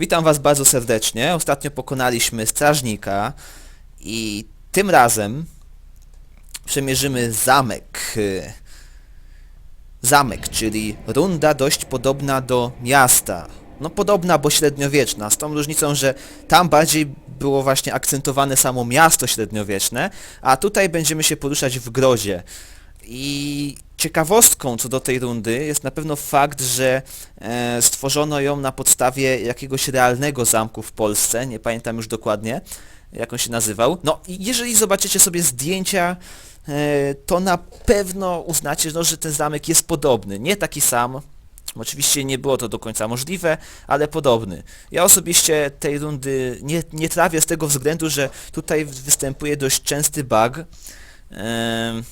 Witam Was bardzo serdecznie. Ostatnio pokonaliśmy strażnika i tym razem przemierzymy zamek. y, Zamek, czyli runda dość podobna do miasta. No podobna, bo średniowieczna, z tą różnicą, że tam bardziej było właśnie akcentowane samo miasto średniowieczne, a tutaj będziemy się poruszać w grodzie. I ciekawostką co do tej rundy jest na pewno fakt, że e, stworzono ją na podstawie jakiegoś realnego zamku w Polsce, nie pamiętam już dokładnie jak on się nazywał. No i jeżeli zobaczycie sobie zdjęcia, e, to na pewno uznacie, no, że ten zamek jest podobny. Nie taki sam, Oczywiście nie było to do końca możliwe, ale podobny. Ja osobiście tej rundy nie, nie trawię z tego względu, że tutaj występuje dość częsty bug. Em,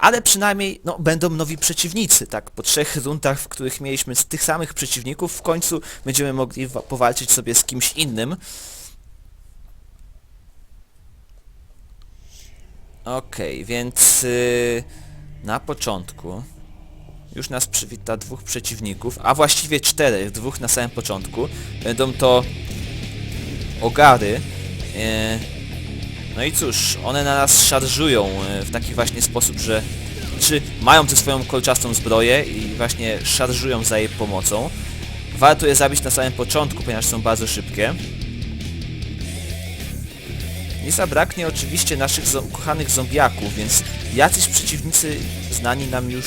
ale przynajmniej no, będą nowi przeciwnicy, tak? Po trzech rundach, w których mieliśmy z tych samych przeciwników, w końcu będziemy mogli wa- powalczyć sobie z kimś innym. Okej, więc y, na początku już nas przywita dwóch przeciwników, a właściwie czterech, dwóch na samym początku. Będą to ogary. E, no i cóż, one na nas szarżują e, w taki właśnie sposób, że czy mają tę swoją kolczastą zbroję i właśnie szarżują za jej pomocą. Warto je zabić na samym początku, ponieważ są bardzo szybkie. Nie zabraknie oczywiście naszych zo- ukochanych zombiaków, więc jacyś przeciwnicy znani nam już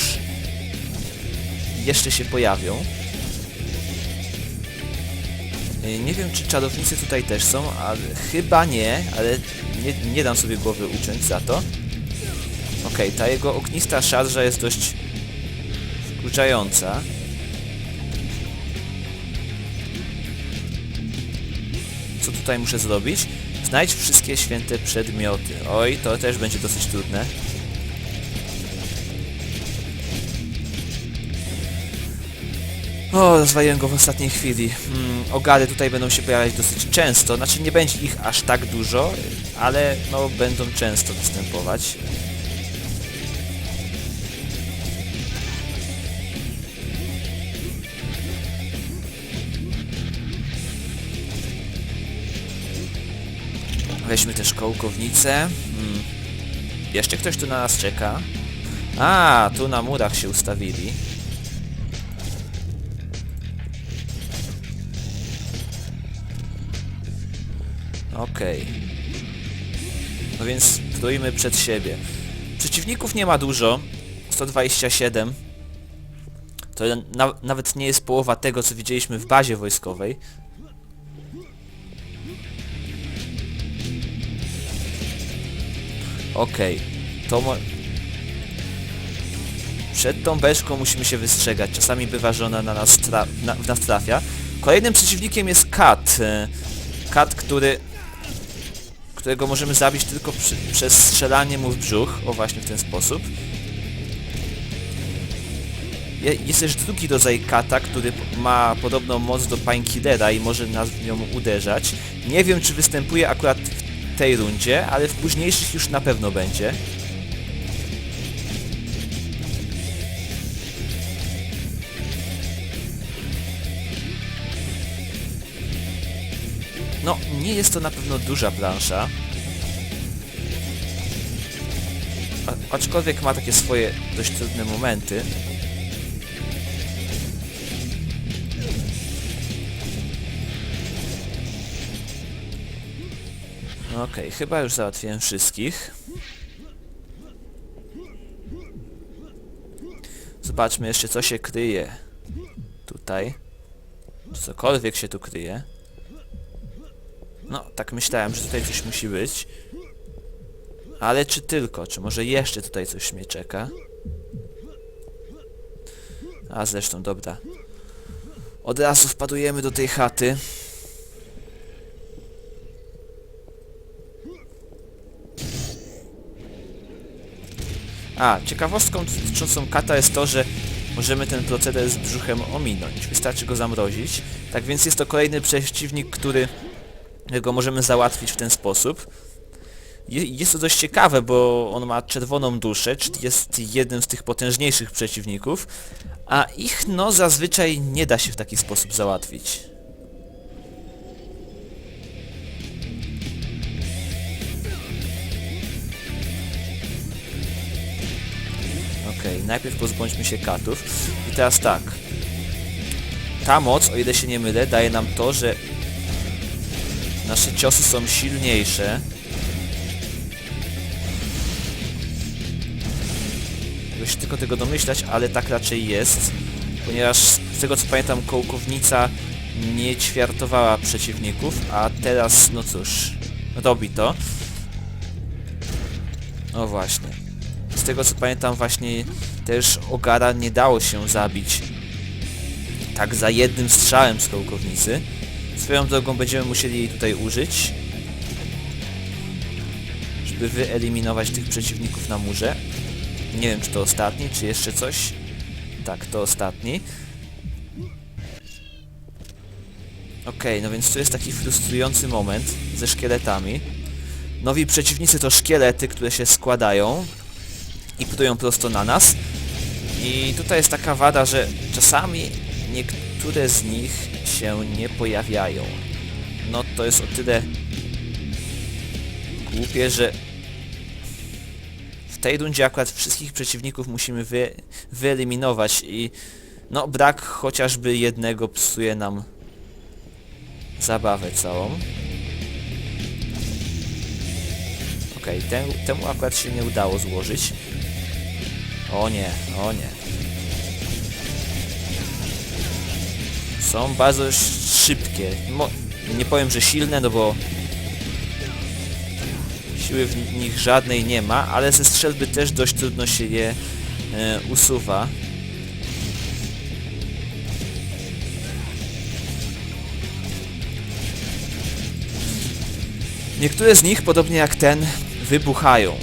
jeszcze się pojawią. Y, Nie wiem, czy czarownicy tutaj też są, ale chyba nie, ale nie, nie dam sobie głowy uciąć za to. Okej, ta jego ognista szarża jest dość wkurzająca. Co tutaj muszę zrobić? Znajdź wszystkie święte przedmioty. Oj, to też będzie dosyć trudne. O, rozwaliłem go w ostatniej chwili. Hmm, ogary tutaj będą się pojawiać dosyć często, znaczy nie będzie ich aż tak dużo, ale no będą często występować. Weźmy też kołkownicę. Hmm. Jeszcze ktoś tu na nas czeka. A, tu na murach się ustawili. Okej. No więc stoimy przed siebie. Przeciwników nie ma dużo. 127. To na, nawet nie jest połowa tego, co widzieliśmy w bazie wojskowej. Okej. To mo... Przed tą beczką musimy się wystrzegać. Czasami bywa, że ona na nas, na, w nas trafia. Kolejnym przeciwnikiem jest Kat. Kat, który którego możemy zabić tylko przy, przez strzelanie mu w brzuch, o właśnie w ten sposób. Je, jest też drugi rodzaj kata, który ma podobną moc do Painkillera i może nas w nią uderzać. Nie wiem czy występuje akurat w tej rundzie, ale w późniejszych już na pewno będzie. No, nie jest to na pewno duża plansza. A, aczkolwiek ma takie swoje dość trudne momenty. Okej, chyba już załatwiłem wszystkich. Zobaczmy jeszcze co się kryje. Tutaj. Czy cokolwiek się tu kryje. No, tak myślałem, że tutaj coś musi być. Ale czy tylko? Czy może jeszcze tutaj coś mnie czeka? A zresztą, dobra. Od razu wpadujemy do tej chaty. A, ciekawostką dotyczącą kata jest to, że możemy ten proceder z brzuchem ominąć. Wystarczy go zamrozić. Tak więc jest to kolejny przeciwnik, który go możemy załatwić w ten sposób. Jest to dość ciekawe, bo on ma czerwoną duszę, czyli jest jednym z tych potężniejszych przeciwników, a ich no zazwyczaj nie da się w taki sposób załatwić. Okej, okay, najpierw pozbądźmy się katów. I teraz tak. Ta moc, o ile się nie mylę, daje nam to, że nasze ciosy są silniejsze. Mogę się tylko tego domyślać, ale tak raczej jest. Ponieważ z tego co pamiętam kołkownica nie ćwiartowała przeciwników, a teraz, no cóż, robi to. No właśnie. Z tego co pamiętam właśnie też Ogara nie dało się zabić tak za jednym strzałem z kołkownicy. Swoją drogą będziemy musieli jej tutaj użyć, żeby wyeliminować tych przeciwników na murze. Nie wiem czy to ostatni, czy jeszcze coś. Tak, to ostatni. Okej, no więc tu jest taki frustrujący moment ze szkieletami. Nowi przeciwnicy to szkielety, które się składają i prują prosto na nas. I tutaj jest taka wada, że czasami niektóre z nich się nie pojawiają. No to jest o tyle głupie, że w tej rundzie akurat wszystkich przeciwników musimy wy, wyeliminować i no brak chociażby jednego psuje nam zabawę całą. Okej, okay, temu akurat się nie udało złożyć. O nie, o nie. Są bardzo sz- szybkie. Mo nie powiem, że silne, no bo siły w nich żadnej nie ma, ale ze strzelby też dość trudno się je e, usuwa. Niektóre z nich, podobnie jak ten, wybuchają.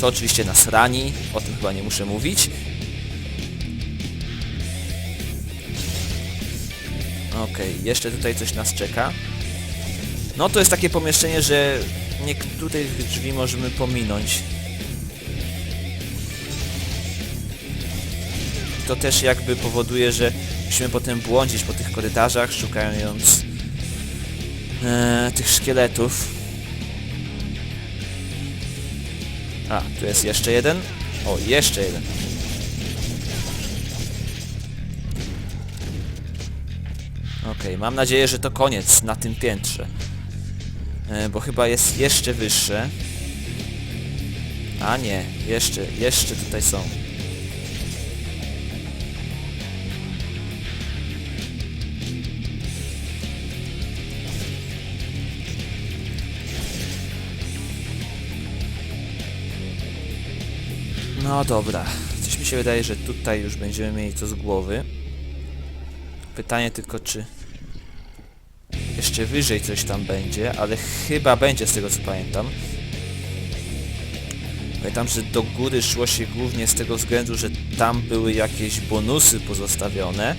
To oczywiście nas rani, o tym chyba nie muszę mówić. Okej, jeszcze tutaj coś nas czeka. No to jest takie pomieszczenie, że niektórych drzwi możemy pominąć. To też jakby powoduje, że musimy potem błądzić po tych korytarzach, szukając e, tych szkieletów. A, tu jest jeszcze jeden. O, jeszcze jeden. Okej, mam nadzieję, że to koniec na tym piętrze. E, bo chyba jest jeszcze wyższe. A nie, jeszcze, jeszcze tutaj są. No dobra, coś mi się wydaje, że tutaj już będziemy mieli co z głowy. Pytanie tylko, czy jeszcze wyżej coś tam będzie, ale chyba będzie z tego co pamiętam. Pamiętam, że do góry szło się głównie z tego względu, że tam były jakieś bonusy pozostawione.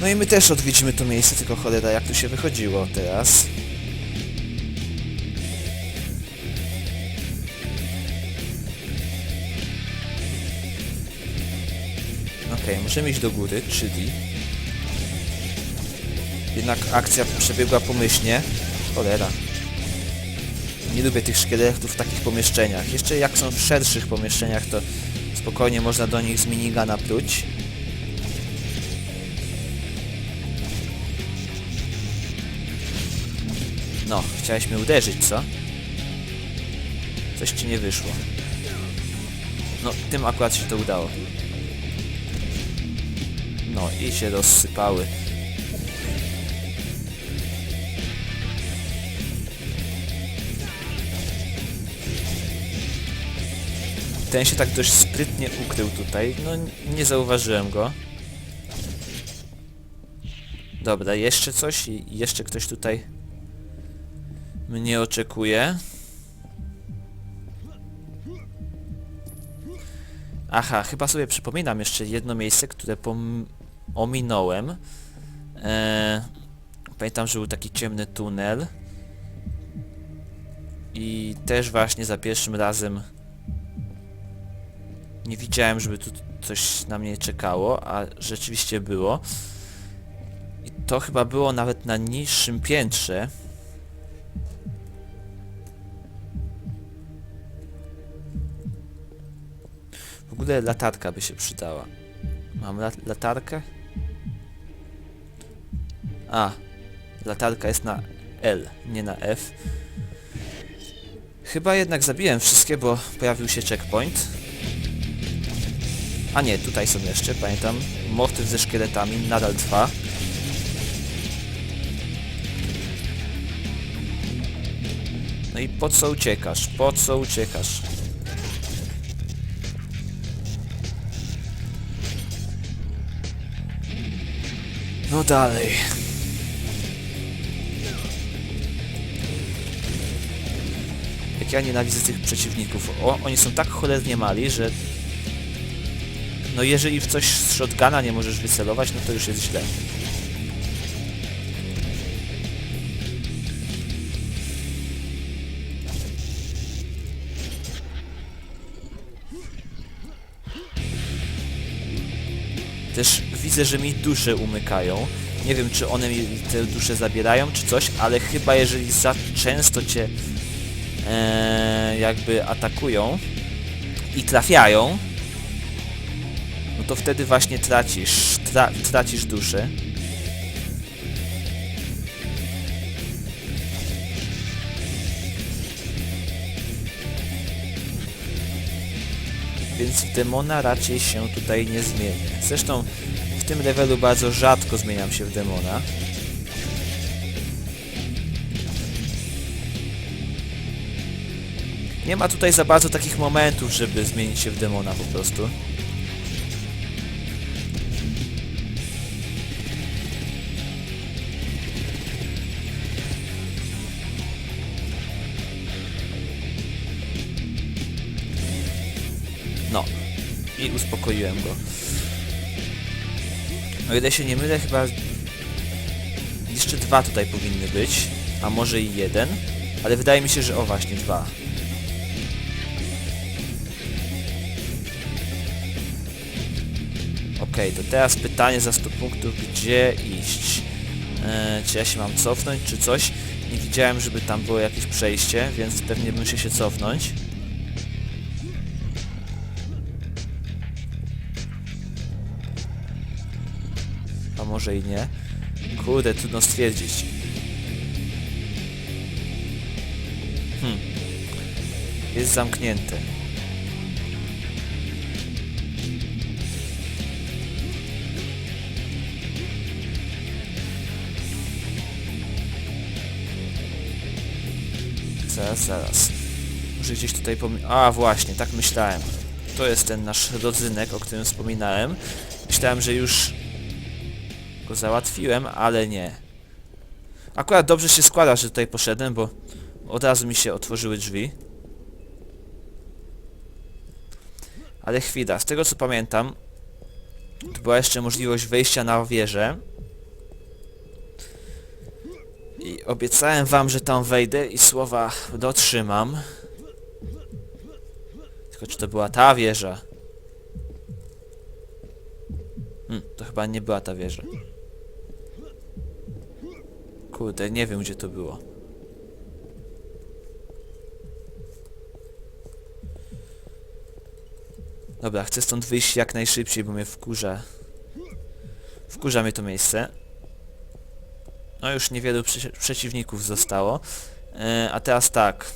No i my też odwiedzimy to miejsce, tylko cholera jak tu się wychodziło teraz. Okej, możemy iść do góry, czyli... Jednak akcja przebiegła pomyślnie. Cholera. Nie lubię tych szkieletów w takich pomieszczeniach. Jeszcze jak są w szerszych pomieszczeniach, to spokojnie można do nich z minigana pluć. No, chciałeś mnie uderzyć, co? Coś ci nie wyszło. No, tym akurat się to udało. No i się rozsypały. Ten się tak dość sprytnie ukrył tutaj. No nie zauważyłem go. Dobra, jeszcze coś i jeszcze ktoś tutaj mnie oczekuje. Aha, chyba sobie przypominam jeszcze jedno miejsce, które ominąłem. Eee, pamiętam, że był taki ciemny tunel. I też właśnie za pierwszym razem nie widziałem, żeby tu coś na mnie czekało, a rzeczywiście było. I to chyba było nawet na niższym piętrze. ogóle latarka by się przydała. Mam la latarkę? A, latarka jest na L, nie na F. Chyba jednak zabiłem wszystkie, bo pojawił się checkpoint. A nie, tutaj są jeszcze, pamiętam. Motyw ze szkieletami nadal trwa. No i po co uciekasz? Po co uciekasz? No dalej. Jak ja nienawidzę tych przeciwników. O, oni są tak cholernie mali, że... No jeżeli w coś z shotguna nie możesz wycelować, no to już jest źle. Też widzę, że mi dusze umykają. Nie wiem, czy one mi te dusze zabierają, czy coś, ale chyba jeżeli za często cię e, jakby atakują i trafiają, no to wtedy właśnie tracisz, tra, tracisz duszę. Więc w demona raczej się tutaj nie zmienię. Zresztą w tym levelu bardzo rzadko zmieniam się w demona. Nie ma tutaj za bardzo takich momentów, żeby zmienić się w demona po prostu. Uspokoiłem go. O ile się nie mylę, chyba jeszcze dwa tutaj powinny być, a może i jeden, ale wydaje mi się, że o właśnie dwa. Okej, to teraz pytanie za 100 punktów, gdzie iść? Eee, czy ja się mam cofnąć, czy coś? Nie widziałem, żeby tam było jakieś przejście, więc pewnie muszę się cofnąć. Może i nie. Kurde, trudno stwierdzić. Hmm. Jest zamknięte. Zaraz, zaraz. Może gdzieś tutaj pomi... A, właśnie, tak myślałem. To jest ten nasz rodzynek, o którym wspominałem. Myślałem, że już go załatwiłem, ale nie. Akurat dobrze się składa, że tutaj poszedłem, bo od razu mi się otworzyły drzwi. Ale chwila, z tego co pamiętam, to była jeszcze możliwość wejścia na wieżę. I obiecałem wam, że tam wejdę i słowa dotrzymam. Tylko czy to była ta wieża? Hmm, to chyba nie była ta wieża. Kurde, nie wiem gdzie to było. Dobra, chcę stąd wyjść jak najszybciej, bo mnie wkurza. Wkurza mnie to miejsce. No już niewielu prze przeciwników zostało. E, a teraz tak.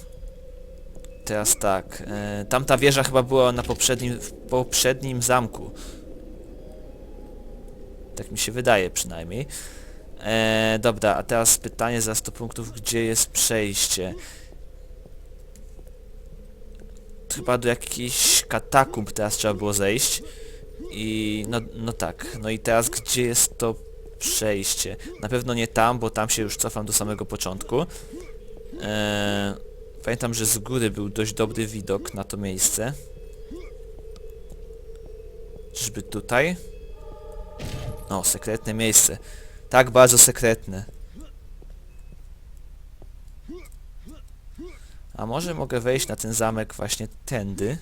Teraz tak. E, tamta wieża chyba była na poprzednim, w poprzednim zamku. Tak mi się wydaje przynajmniej. E, dobra, a teraz pytanie za 100 punktów, gdzie jest przejście? Chyba do jakichś katakumb teraz trzeba było zejść. I no, no tak, no i teraz gdzie jest to przejście? Na pewno nie tam, bo tam się już cofam do samego początku. E, pamiętam, że z góry był dość dobry widok na to miejsce. Czyżby tutaj? No, sekretne miejsce. Tak bardzo sekretne. A może mogę wejść na ten zamek właśnie tędy?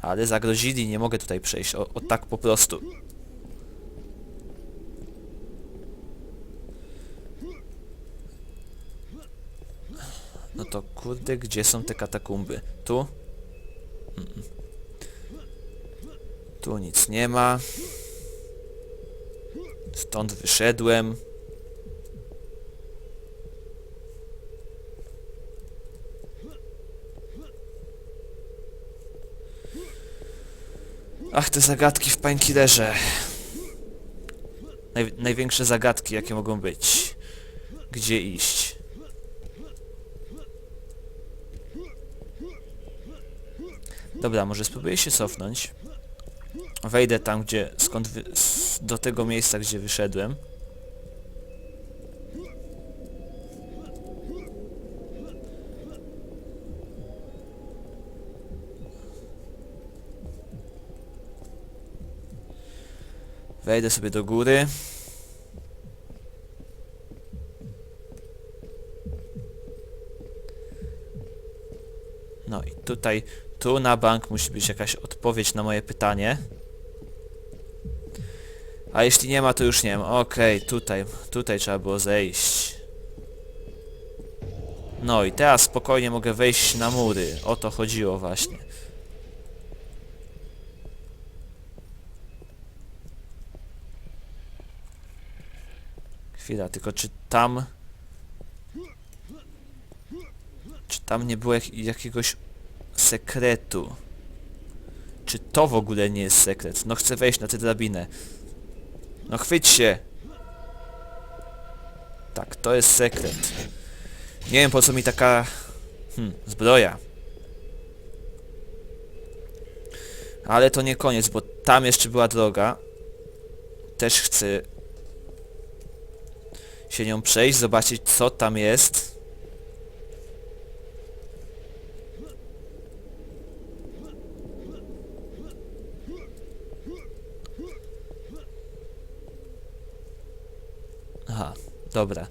Ale zagrozili, nie mogę tutaj przejść. O, o tak po prostu. No to kurde, gdzie są te katakumby? Tu? Mm. Tu nic nie ma. Stąd wyszedłem. Ach, te zagadki w Painkillerze. Naj, największe zagadki, jakie mogą być. Gdzie iść? Dobra, może spróbuję się cofnąć. Wejdę tam, gdzie... skąd... Wy, do tego miejsca, gdzie wyszedłem. Wejdę sobie do góry. No i tutaj, tu na bank musi być jakaś odpowiedź na moje pytanie. A jeśli nie ma, to już nie wiem. Okej, tutaj, tutaj trzeba było zejść. No i teraz spokojnie mogę wejść na mury. O to chodziło właśnie. Chwila, tylko czy tam... Czy tam nie było jak, jakiegoś sekretu? Czy to w ogóle nie jest sekret? No chcę wejść na tę drabinę. No chwyć się! Tak, to jest sekret. Nie wiem po co mi taka... Hmm, zbroja. Ale to nie koniec, bo tam jeszcze była droga. Też chcę się nią przejść, zobaczyć co tam jest. Aha, dobra.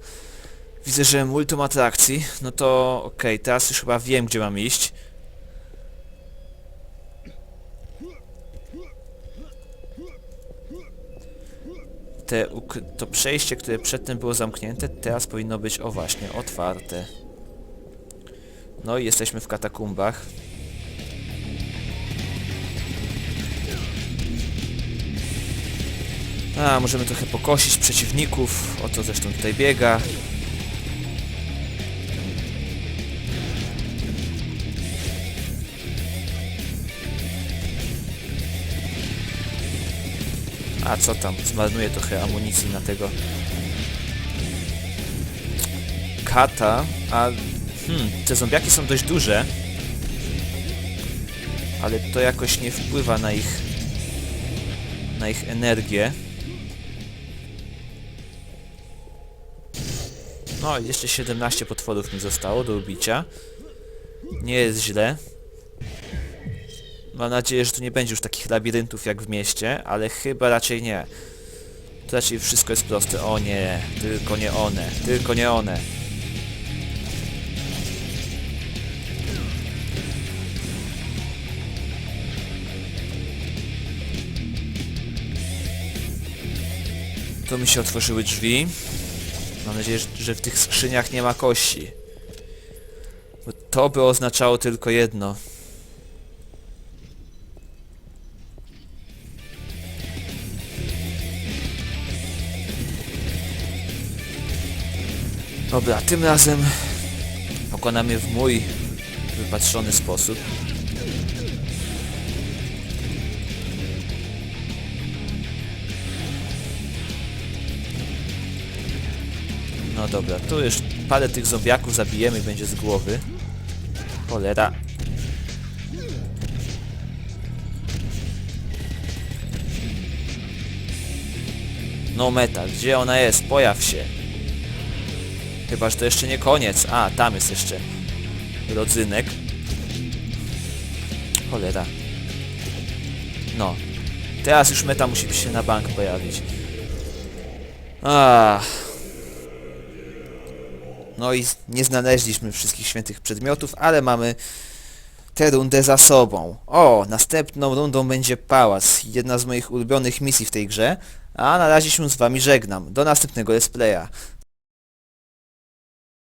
Widzę, że multum atrakcji. No to okej, teraz już chyba wiem, gdzie mam iść. Te, to przejście, które przedtem było zamknięte, teraz powinno być, o właśnie, otwarte. No i jesteśmy w katakumbach. A, możemy trochę pokosić przeciwników, o to zresztą tutaj biega. A co tam, zmarnuję trochę amunicji na tego kata, a hmm, te zombiaki są dość duże, ale to jakoś nie wpływa na ich na ich energię. No, jeszcze 17 potworów mi zostało do ubicia. Nie jest źle. Mam nadzieję, że tu nie będzie już takich labiryntów jak w mieście, ale chyba raczej nie. Tu raczej wszystko jest proste. O nie, tylko nie one, tylko nie one. Tu mi się otworzyły drzwi. Mam nadzieję, że- w tych skrzyniach nie ma kości. Bo to by oznaczało tylko jedno. Dobra, tym razem pokonamy w mój wypatrzony sposób. No dobra, tu już parę tych zombiaków zabijemy i będzie z głowy. Cholera. No metal, gdzie ona jest? Pojaw się. Chyba, że to jeszcze nie koniec. A, tam jest jeszcze rodzynek. Cholera. No. Teraz już meta musi się na bank pojawić. Ach. No i nie znaleźliśmy wszystkich świętych przedmiotów, ale mamy tę rundę za sobą. O, następną rundą będzie pałac, jedna z moich ulubionych misji w tej grze, a na razie się z wami żegnam. Do następnego let's playa.